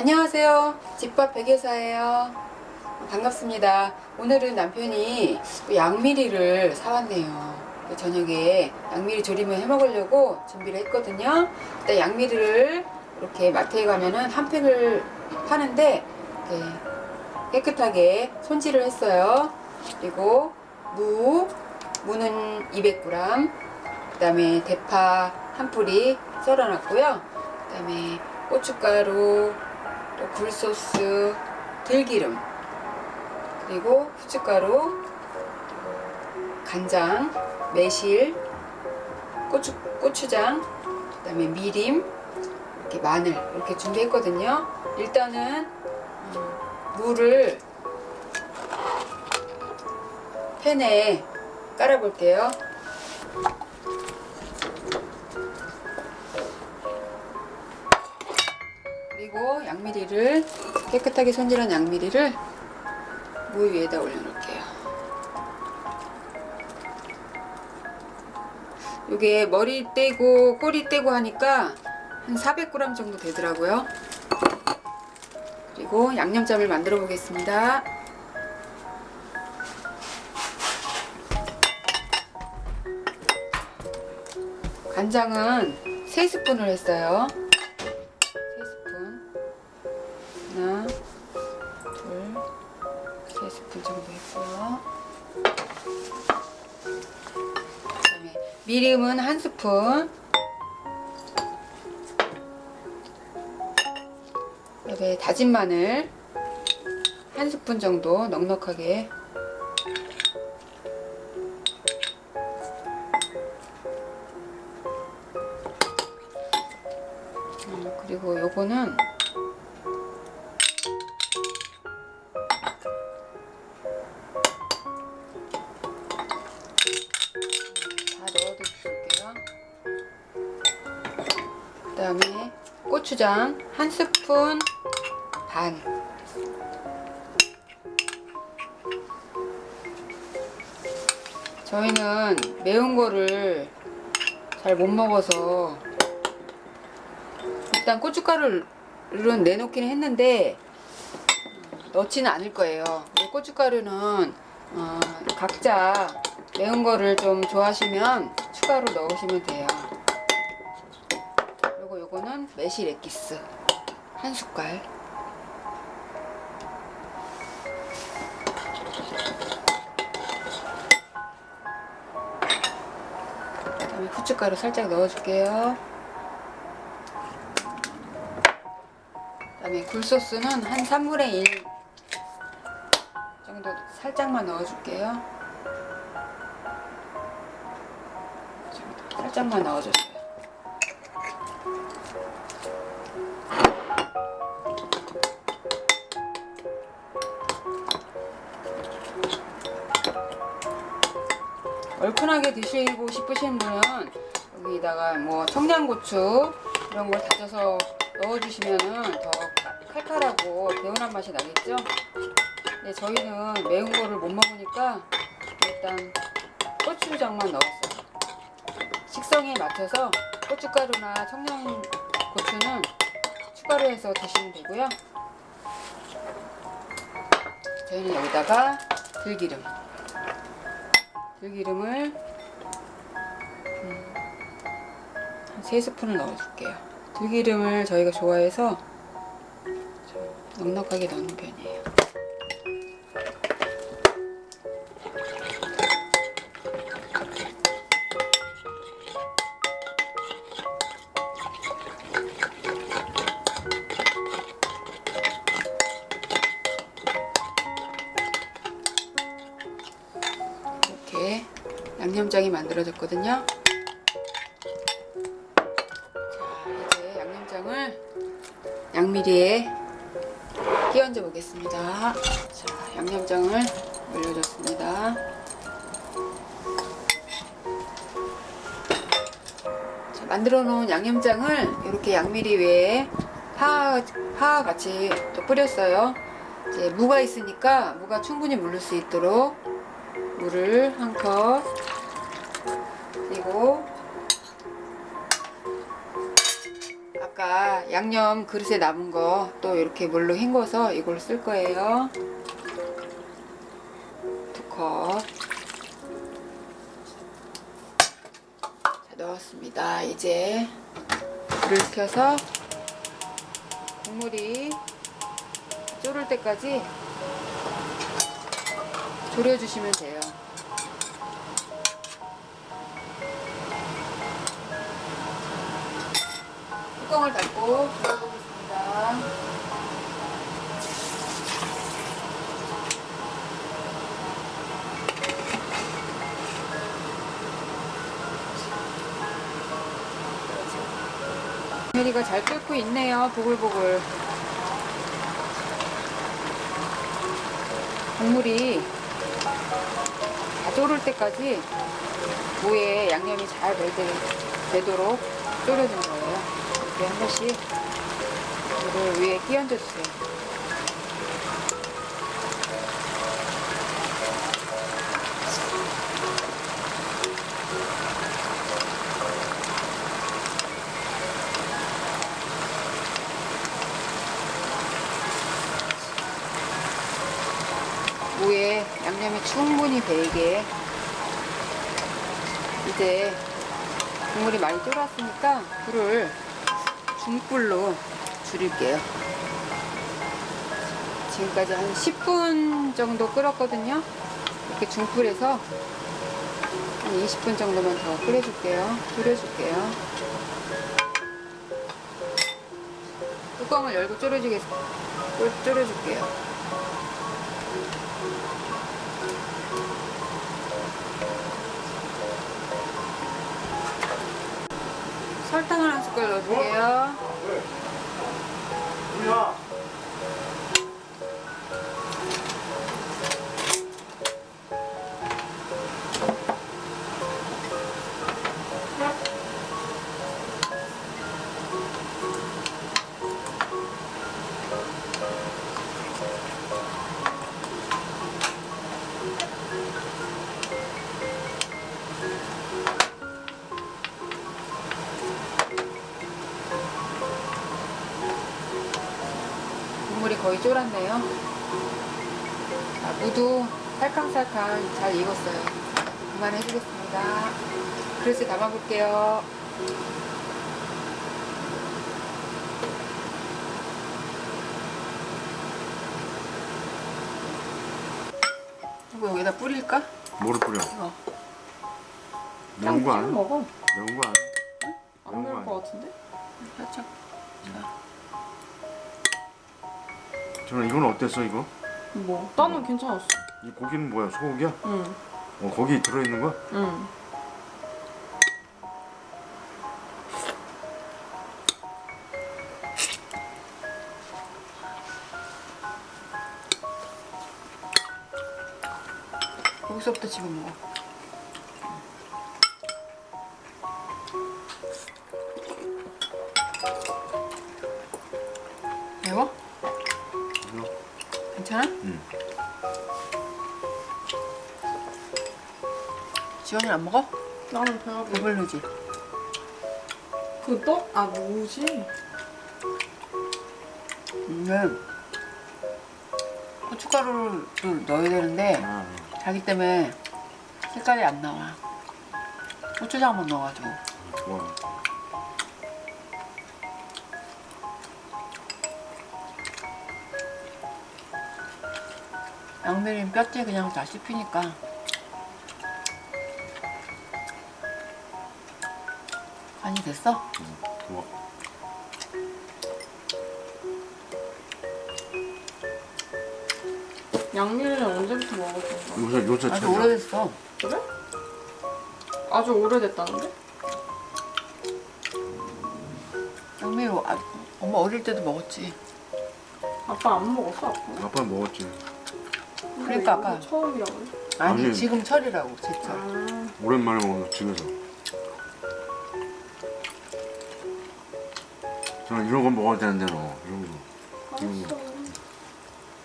안녕하세요. 집밥 백예사예요. 반갑습니다. 오늘은 남편이 양미리를 사왔네요. 저녁에 양미리 조림을 해 먹으려고 준비를 했거든요. 일단 양미리를 이렇게 마트에 가면은 한 팩을 파는데 깨끗하게 손질을 했어요. 그리고 무, 무는 200g, 그 다음에 대파 한 뿌리 썰어놨고요. 그 다음에 고춧가루, 또 굴소스, 들기름, 그리고 후춧가루, 간장, 매실, 고추, 고추장, 그 다음에 미림, 이렇게 마늘 이렇게 준비했거든요. 일단은 음, 물을 팬에 깔아볼게요. 양미리를 깨끗하게 손질한 양미리를 무 위에다 올려놓을게요. 이게 머리 떼고 꼬리 떼고 하니까 한 400g 정도 되더라고요. 그리고 양념장을 만들어 보겠습니다. 간장은 3스푼을 했어요. 스푼 정도 했고요. 그다음에 미림은 한 스푼. 그다음에 다진 마늘 한 스푼 정도 넉넉하게. 음, 그리고 요거는 다음에 고추장 한 스푼 반. 저희는 매운 거를 잘 못 먹어서 일단 고춧가루를 내놓기는 했는데 넣지는 않을 거예요. 이 고춧가루는 어, 각자 매운 거를 좀 좋아하시면 추가로 넣으시면 돼요. 요거는 매실 엑기스 한 숟갈. 그다음에 후춧가루 살짝 넣어줄게요. 그다음에 굴소스는 한 3분의 1 정도 살짝만 넣어줄게요. 살짝만 넣어줬어요. 얼큰하게 드시고 싶으신 분은 여기다가 뭐 청양고추 이런 걸 다져서 넣어주시면은 더 칼칼하고 개운한 맛이 나겠죠? 근데 저희는 매운 거를 못 먹으니까 일단 고추장만 넣었어요. 식성에 맞춰서 고춧가루나 청양고추는 추가로 해서 드시면 되고요. 저희는 여기다가 들기름. 들기름을 음, 한 3스푼을 넣어줄게요. 들기름을 저희가 좋아해서 좀 넉넉하게 넣는 편이에요. 양념장이 만들어졌거든요. 자, 이제 양념장을 양미리에 끼얹어 보겠습니다. 자, 양념장을 올려줬습니다. 자, 만들어 놓은 양념장을 이렇게 양미리 위에 파, 파와 같이 또 뿌렸어요. 이제 무가 있으니까 무가 충분히 물을 수 있도록 물을 한 컵 그리고 아까 양념 그릇에 남은 거 또 이렇게 물로 헹궈서 이걸 쓸 거예요. 두 컵. 자, 넣었습니다. 이제 불을 켜서 국물이 졸을 때까지 졸여주시면 돼요. 뚜껑을 닫고 졸여보겠습니다. 메리가 잘 끓고 있네요. 보글보글. 국물이 다 졸을 때까지 무에 양념이 잘 배되, 되도록 졸여준 거예요. 이렇게 한 번씩 물을 위에 끼얹어 주세요. 무에 양념이 충분히 배이게 이제 국물이 많이 졸았으니까 불을 중불로 줄일게요. 지금까지 한 10분 정도 끓었거든요. 이렇게 중불에서 한 20분 정도만 더 끓여줄게요. 졸여줄게요. 뚜껑을 열고 졸여주겠, 졸여줄게요. 설탕을 한 숟갈 넣어줄게요. 거의 쫄았네요. 자, 무도 살캉살캉 잘 익었어요. 그만해주겠습니다. 그릇에 담아볼게요. 이거 여기다 뿌릴까? 뭐를 뿌려? 어. 매운 거 아니야? 먹어. 매운 거 아니야? 안 매울 것 같은데? 살짝. 저는 이건 어땠어 이거? 뭐? 나는 괜찮았어. 이 고기는 뭐야? 소고기야? 응. 어 거기 들어있는 거야? 응. 거기서부터 집어 먹어. 지원이 안 먹어? 나는 배가 불러. 배불르지? 그 떡? 아 뭐지? 음. 고춧가루를 좀 넣어야 되는데 아, 자기 때문에 색깔이 안 나와. 고추장만 넣어가지고. 좋아. 양미림 뼈째 그냥 다 씹히니까. 간이 됐어? 좋아. 양미리는 언제부터 먹었던 거야? 요새 요새 아주 찾아. 오래됐어. 그래? 아주 오래됐다는데? 양미림 아, 엄마 어릴 때도 먹었지. 아빠 안 먹었어 아빠? 아빠 먹었지. 그러니까 아까- 처음이라고? 아니, 아니. 지금 철이라고 제철. 아 오랜만에 먹는 집에서. 저는 이런 거 먹어야 되는데 너 이런 거. 알았어